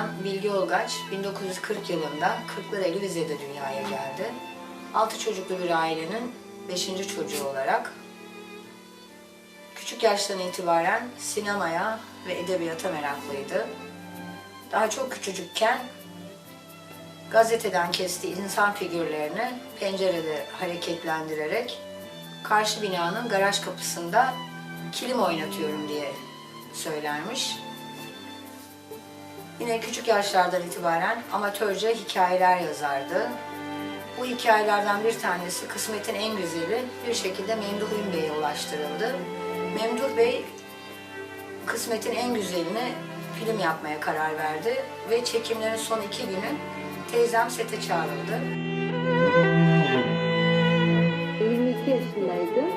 Sinem Bilgi Olgaç 1940 yılında Kırklareli Rize'de dünyaya geldi. Altı çocuklu bir ailenin beşinci çocuğu olarak küçük yaştan itibaren sinemaya ve edebiyata meraklıydı. Daha çok küçücükken gazeteden kestiği insan figürlerini pencerede hareketlendirerek karşı binanın garaj kapısında kilim oynatıyorum diye söylermiş. Yine küçük yaşlardan itibaren amatörce hikayeler yazardı. Bu hikayelerden bir tanesi Kısmet'in en güzeli bir şekilde Memduh Ün Bey'e ulaştırıldı. Memduh Bey Kısmet'in en güzelini film yapmaya karar verdi ve çekimlerin son iki günü teyzem sete çağrıldı. 22 yaşındaydım.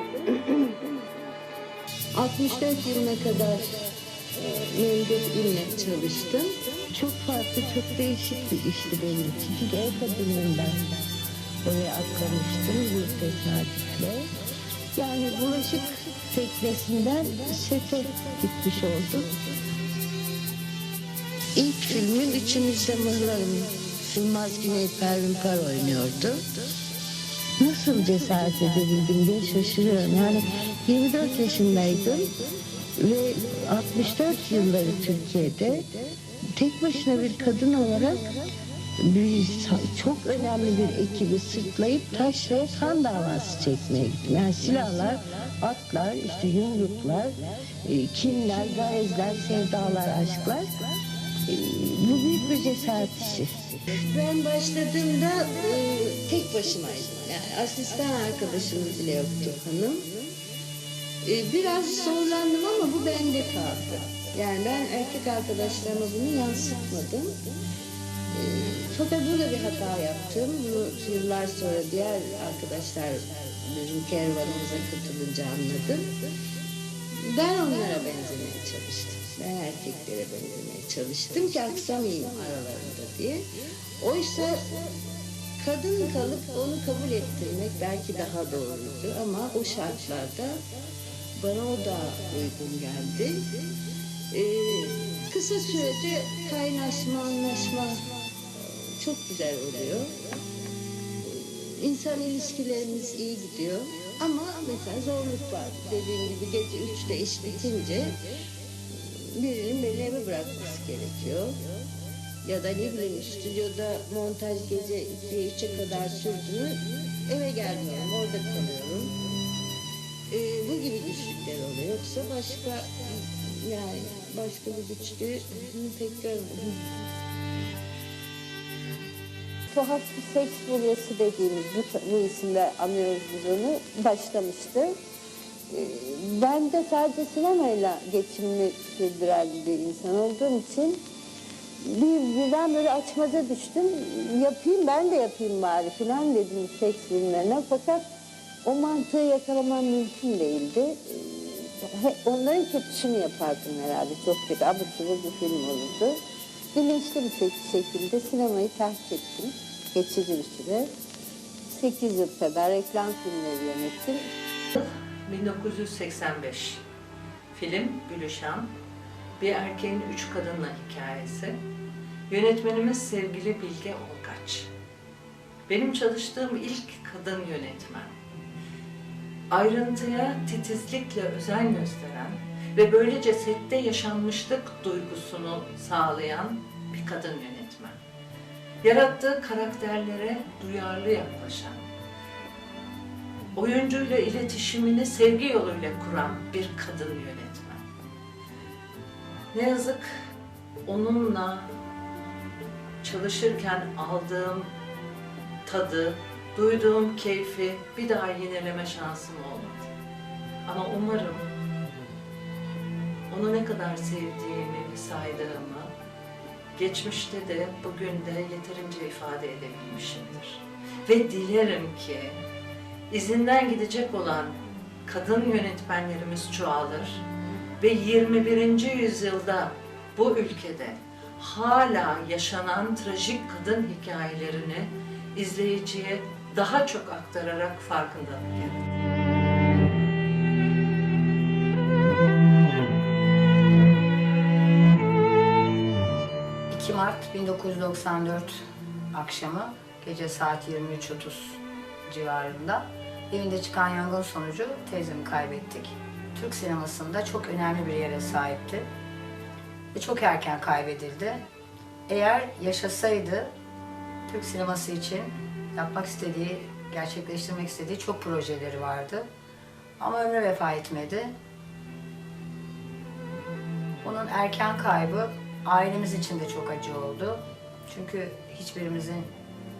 64 yılına kadar e, Memduh Ün'le çalıştım. Çok farklı, çok değişik bir işti benim için. Çünkü ev kadınlığından oraya atlamıştım bir tesadüfle. Yani bulaşık teknesinden sete gitmiş oldum. İlk filmin içimizde mırlarım. Yılmaz Güney Pervin Par oynuyordu nasıl cesaret edebildim diye şaşırıyorum. Yani 24 yaşındaydım ve 64 yılları Türkiye'de tek başına bir kadın olarak bir, çok önemli bir ekibi sırtlayıp taş ve kan davası çekmeye gittim. Yani silahlar, atlar, işte yumruklar, e, kinler, garezler, sevdalar, aşklar. E, Bu büyük bir cesaret işi. Ben başladığımda e, tek başımaydım. Yani asistan arkadaşımız bile yoktu hanım. E, biraz zorlandım ama bu bende kaldı. Yani ben erkek arkadaşlarıma bunu yansıtmadım. E, fakat burada bir hata yaptım. Bunu yıllar sonra diğer arkadaşlar bizim kervanımıza katılınca anladım. Ben onlara benzemeye çalıştım. Ben erkeklere benzemeye çalıştım ki aksamayayım aralarında diye. Oysa kadın kalıp onu kabul ettirmek belki daha doğruydu ama o şartlarda bana o da uygun geldi. Ee, kısa sürede kaynaşma, anlaşma e, çok güzel oluyor. İnsan ilişkilerimiz iyi gidiyor. Ama mesela zorluk var. Dediğim gibi gece üçte iş bitince birinin beni eve bırakması gerekiyor. Ya da ne bileyim stüdyoda montaj gece 2'ye 3'e kadar sürdü mü eve gelmiyorum, orada kalıyorum. Ee, bu gibi güçlükler oluyor. Yoksa başka yani başka bir güçlüğü pek görmedim. Tuhaf bir seks furyası dediğimiz bu, bu isimle anıyoruz biz onu başlamıştı. Ee, Ben de sadece sinemayla geçimimi sürdüren bir insan olduğum için bir, birden böyle açmaza düştüm. Yapayım ben de yapayım bari falan dedim seks filmlerine. Fakat o mantığı yakalamam mümkün değildi. Ee, he- Onların kötüsünü yapardım herhalde. Çok kötü abuk subuk bir film olurdu. Bilinçli bir şek- şekilde sinemayı terk ettim. Geçici bir süre. 8 yıl kadar reklam filmleri yönettim. 1985 film Gülüşan bir erkeğin üç kadınla hikayesi yönetmenimiz sevgili Bilge Olgaç benim çalıştığım ilk kadın yönetmen ayrıntıya titizlikle özen gösteren ve böylece sette yaşanmışlık duygusunu sağlayan bir kadın yönetmen yarattığı karakterlere duyarlı yaklaşan oyuncuyla iletişimini sevgi yoluyla kuran bir kadın yönetmen. Ne yazık onunla çalışırken aldığım tadı, duyduğum keyfi bir daha yineleme şansım olmadı. Ama umarım onu ne kadar sevdiğimi saydığımı geçmişte de bugün de yeterince ifade edebilmişimdir. Ve dilerim ki izinden gidecek olan kadın yönetmenlerimiz çoğalır ve 21. yüzyılda bu ülkede hala yaşanan trajik kadın hikayelerini izleyiciye daha çok aktararak farkındalık yaratır. 2 Mart 1994 akşamı gece saat 23.30 civarında evinde çıkan yangın sonucu teyzemi kaybettik. Türk sinemasında çok önemli bir yere sahipti ve çok erken kaybedildi. Eğer yaşasaydı Türk sineması için yapmak istediği, gerçekleştirmek istediği çok projeleri vardı. Ama ömrü vefa etmedi. Onun erken kaybı ailemiz için de çok acı oldu. Çünkü hiçbirimizin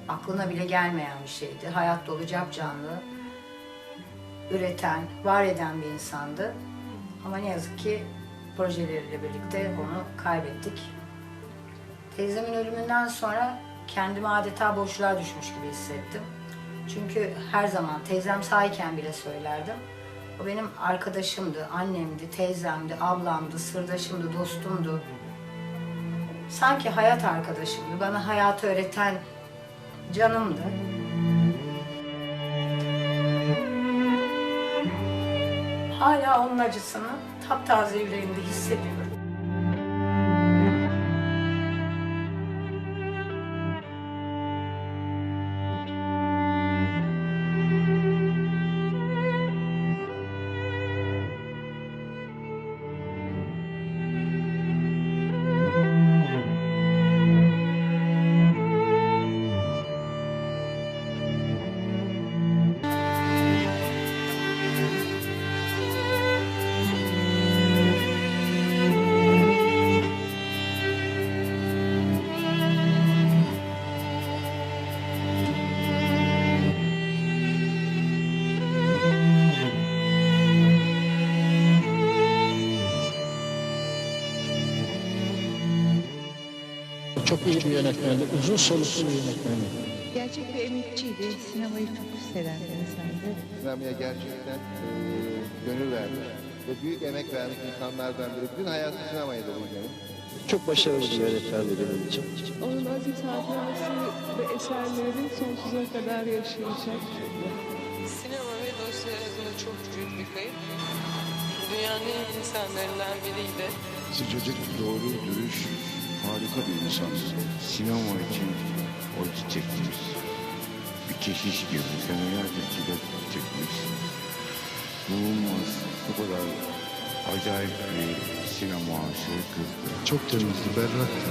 aklına bile gelmeyen bir şeydi. Hayat dolu, canlı, üreten, var eden bir insandı. Ama ne yazık ki projeleriyle birlikte onu kaybettik. Teyzemin ölümünden sonra kendimi adeta boşluğa düşmüş gibi hissettim. Çünkü her zaman teyzem sağyken bile söylerdim. O benim arkadaşımdı, annemdi, teyzemdi, ablamdı, sırdaşımdı, dostumdu. Sanki hayat arkadaşımdı, bana hayatı öğreten canımdı. Hala onun acısını taptaze yüreğimde hissediyorum. İyi bir yönetmendi, uzun soluklu bir yönetmendi. Gerçek bir emekçiydi. Sinemayı çok seven bir insandı. Sinemaya gerçekten e, gönül vermiş ve büyük emek vermiş insanlardan biri. Bütün hayatı sinemaya dolu benim. Çok başarılı bir yönetmendi benim için. Onun aziz hatırası ve eserleri sonsuza kadar yaşayacak. Sinema ve dosya adına çok büyük bir kayıp. Dünyanın insanlarından biriydi. Sıcacık, doğru, dürüst, harika bir insan. Sinema için o çiçekmiş. Bir keşiş gibi senelerce çile çekmiş. Bulunmaz, bu kadar acayip bir sinema aşığı kızdı. Çok temizdi, berraktı.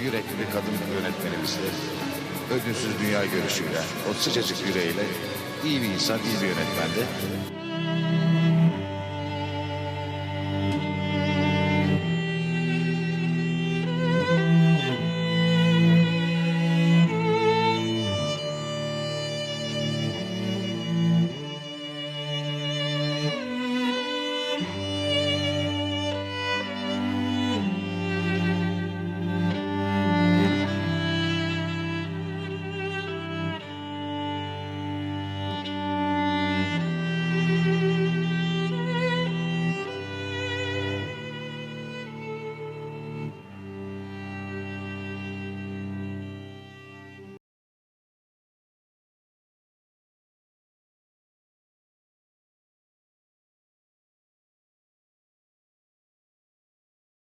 Yürekli bir kadın yönetmenimizdi. Ödünsüz dünya görüşüyle, o sıcacık yüreğiyle iyi bir insan, iyi bir yönetmendi.